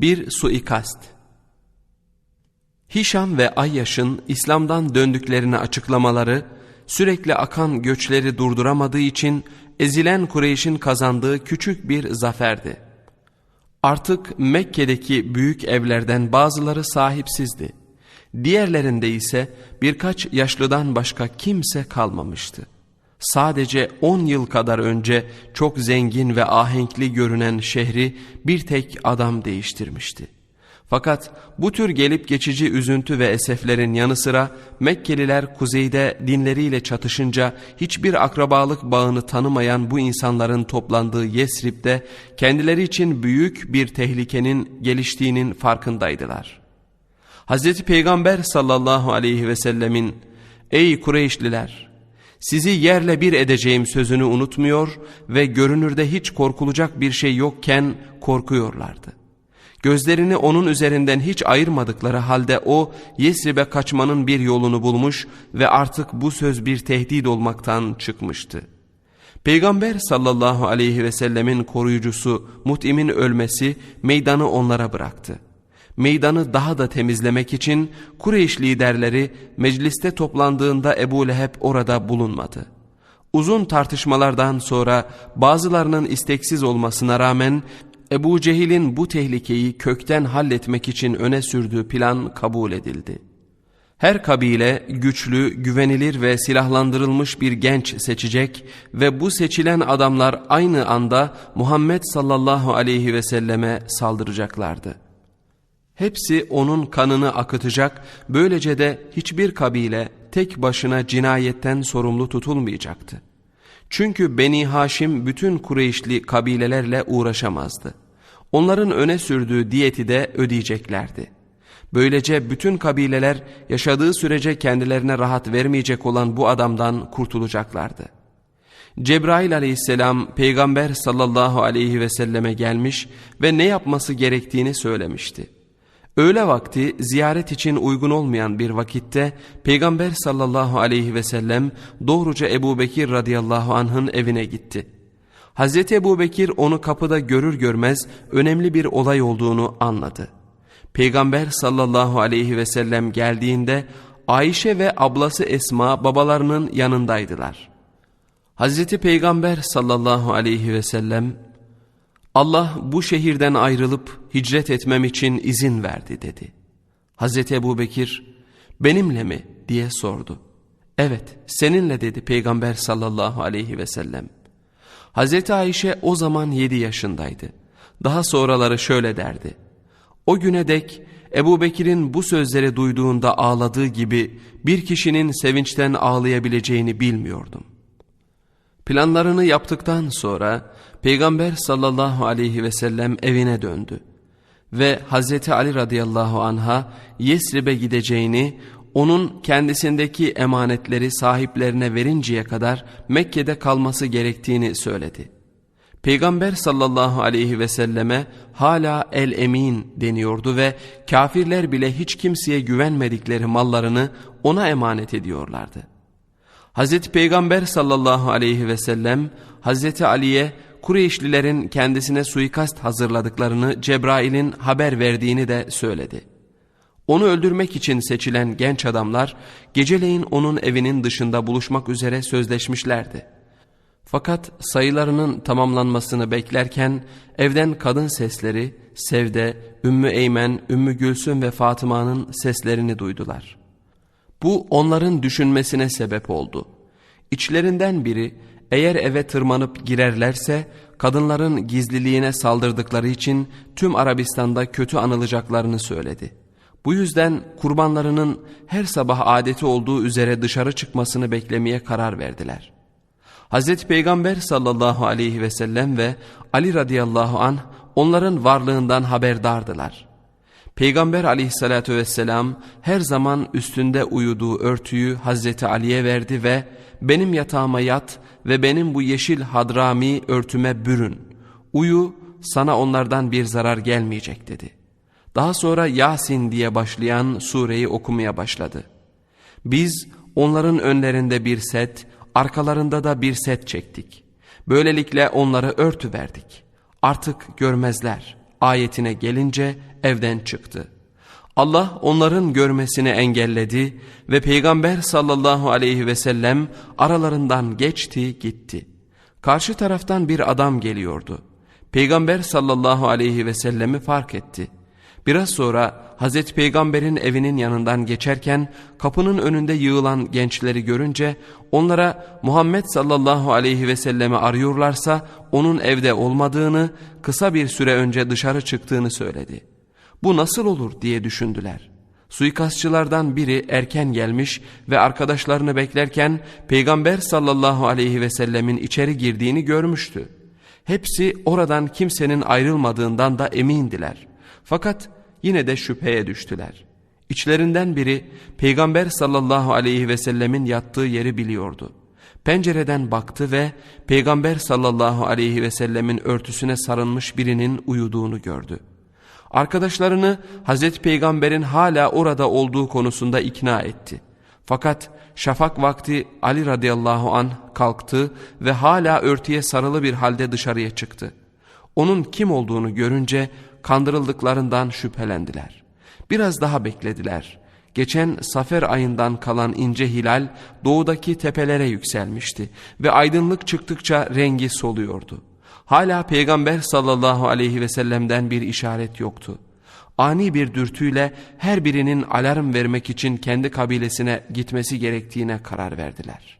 Bir suikast Hişam ve Ayyaş'ın İslam'dan döndüklerini açıklamaları, sürekli akan göçleri durduramadığı için ezilen Kureyş'in kazandığı küçük bir zaferdi. Artık Mekke'deki büyük evlerden bazıları sahipsizdi. Diğerlerinde ise birkaç yaşlıdan başka kimse kalmamıştı. Sadece 10 yıl kadar önce çok zengin ve ahenkli görünen şehri bir tek adam değiştirmişti. Fakat bu tür gelip geçici üzüntü ve eseflerin yanı sıra Mekkeliler kuzeyde dinleriyle çatışınca hiçbir akrabalık bağını tanımayan bu insanların toplandığı Yesrib'de kendileri için büyük bir tehlikenin geliştiğinin farkındaydılar. Hz. Peygamber sallallahu aleyhi ve sellemin ''Ey Kureyşliler!'' Sizi yerle bir edeceğim sözünü unutmuyor ve görünürde hiç korkulacak bir şey yokken korkuyorlardı. Gözlerini onun üzerinden hiç ayırmadıkları halde o Yesrib'e kaçmanın bir yolunu bulmuş ve artık bu söz bir tehdit olmaktan çıkmıştı. Peygamber sallallahu aleyhi ve sellemin koruyucusu Mut'im'in ölmesi meydanı onlara bıraktı meydanı daha da temizlemek için Kureyş liderleri mecliste toplandığında Ebu Leheb orada bulunmadı. Uzun tartışmalardan sonra bazılarının isteksiz olmasına rağmen Ebu Cehil'in bu tehlikeyi kökten halletmek için öne sürdüğü plan kabul edildi. Her kabile güçlü, güvenilir ve silahlandırılmış bir genç seçecek ve bu seçilen adamlar aynı anda Muhammed sallallahu aleyhi ve selleme saldıracaklardı. Hepsi onun kanını akıtacak, böylece de hiçbir kabile tek başına cinayetten sorumlu tutulmayacaktı. Çünkü Beni Haşim bütün Kureyşli kabilelerle uğraşamazdı. Onların öne sürdüğü diyeti de ödeyeceklerdi. Böylece bütün kabileler yaşadığı sürece kendilerine rahat vermeyecek olan bu adamdan kurtulacaklardı. Cebrail aleyhisselam peygamber sallallahu aleyhi ve selleme gelmiş ve ne yapması gerektiğini söylemişti. Öğle vakti ziyaret için uygun olmayan bir vakitte Peygamber sallallahu aleyhi ve sellem doğruca Ebu Bekir radıyallahu anh'ın evine gitti. Hazreti Ebu Bekir onu kapıda görür görmez önemli bir olay olduğunu anladı. Peygamber sallallahu aleyhi ve sellem geldiğinde Ayşe ve ablası Esma babalarının yanındaydılar. Hazreti Peygamber sallallahu aleyhi ve sellem Allah bu şehirden ayrılıp hicret etmem için izin verdi dedi. Hazreti Ebu Bekir benimle mi diye sordu. Evet seninle dedi Peygamber sallallahu aleyhi ve sellem. Hazreti Ayşe o zaman yedi yaşındaydı. Daha sonraları şöyle derdi. O güne dek Ebu Bekir'in bu sözleri duyduğunda ağladığı gibi bir kişinin sevinçten ağlayabileceğini bilmiyordum. Planlarını yaptıktan sonra Peygamber sallallahu aleyhi ve sellem evine döndü ve Hazreti Ali radıyallahu anha Yesrib'e gideceğini, onun kendisindeki emanetleri sahiplerine verinceye kadar Mekke'de kalması gerektiğini söyledi. Peygamber sallallahu aleyhi ve selleme hala el-emin deniyordu ve kafirler bile hiç kimseye güvenmedikleri mallarını ona emanet ediyorlardı. Hazreti Peygamber sallallahu aleyhi ve sellem Hazreti Ali'ye Kureyşlilerin kendisine suikast hazırladıklarını Cebrail'in haber verdiğini de söyledi. Onu öldürmek için seçilen genç adamlar geceleyin onun evinin dışında buluşmak üzere sözleşmişlerdi. Fakat sayılarının tamamlanmasını beklerken evden kadın sesleri Sevde, Ümmü Eymen, Ümmü Gülsüm ve Fatıma'nın seslerini duydular. Bu onların düşünmesine sebep oldu. İçlerinden biri eğer eve tırmanıp girerlerse kadınların gizliliğine saldırdıkları için tüm Arabistan'da kötü anılacaklarını söyledi. Bu yüzden kurbanlarının her sabah adeti olduğu üzere dışarı çıkmasını beklemeye karar verdiler. Hz. Peygamber sallallahu aleyhi ve sellem ve Ali radıyallahu anh onların varlığından haberdardılar. Peygamber aleyhissalatü vesselam her zaman üstünde uyuduğu örtüyü Hazreti Ali'ye verdi ve benim yatağıma yat ve benim bu yeşil hadrami örtüme bürün. Uyu sana onlardan bir zarar gelmeyecek dedi. Daha sonra Yasin diye başlayan sureyi okumaya başladı. Biz onların önlerinde bir set, arkalarında da bir set çektik. Böylelikle onları örtü verdik. Artık görmezler. Ayetine gelince evden çıktı. Allah onların görmesini engelledi ve Peygamber sallallahu aleyhi ve sellem aralarından geçti gitti. Karşı taraftan bir adam geliyordu. Peygamber sallallahu aleyhi ve sellemi fark etti. Biraz sonra Hazreti Peygamber'in evinin yanından geçerken kapının önünde yığılan gençleri görünce onlara Muhammed sallallahu aleyhi ve sellemi arıyorlarsa onun evde olmadığını kısa bir süre önce dışarı çıktığını söyledi. Bu nasıl olur diye düşündüler. Suikastçılardan biri erken gelmiş ve arkadaşlarını beklerken Peygamber sallallahu aleyhi ve sellemin içeri girdiğini görmüştü. Hepsi oradan kimsenin ayrılmadığından da emindiler. Fakat yine de şüpheye düştüler. İçlerinden biri Peygamber sallallahu aleyhi ve sellemin yattığı yeri biliyordu. Pencereden baktı ve Peygamber sallallahu aleyhi ve sellemin örtüsüne sarılmış birinin uyuduğunu gördü. Arkadaşlarını Hazreti Peygamber'in hala orada olduğu konusunda ikna etti. Fakat şafak vakti Ali radıyallahu an kalktı ve hala örtüye sarılı bir halde dışarıya çıktı. Onun kim olduğunu görünce kandırıldıklarından şüphelendiler. Biraz daha beklediler. Geçen safer ayından kalan ince hilal doğudaki tepelere yükselmişti ve aydınlık çıktıkça rengi soluyordu. Hala peygamber sallallahu aleyhi ve sellem'den bir işaret yoktu. Ani bir dürtüyle her birinin alarm vermek için kendi kabilesine gitmesi gerektiğine karar verdiler.